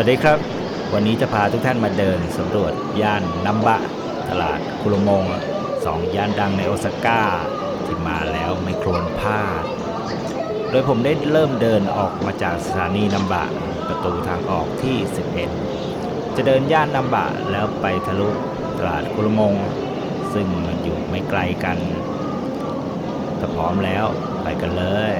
วัสดีครับ วันนี้จะพาทุกท่านมาเดินสำรวจย่านนัมบะ ตลาดคุโรโมงสองย่านดังในโอซาก้าที่มาแล้วไม่โครนพลาด โดยผมได้เริ่มเดินออกมาจากสถานีนัมบะ ประตูทางออกที่ 11 จะเดินย่านนัมบะแล้วไปทะลุตลาดคุโรโมง ซึ่งมันอยู่ไม่ไกลกันถ้าพร้อมแล้วไปกันเลย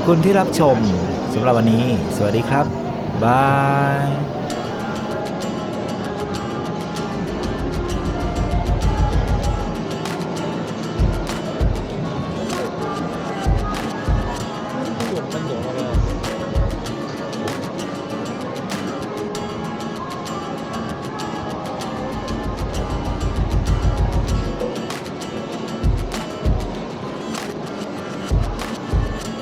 อบคุณที่รับชมสำหรับวันนี้ สวัสดีครับ บาย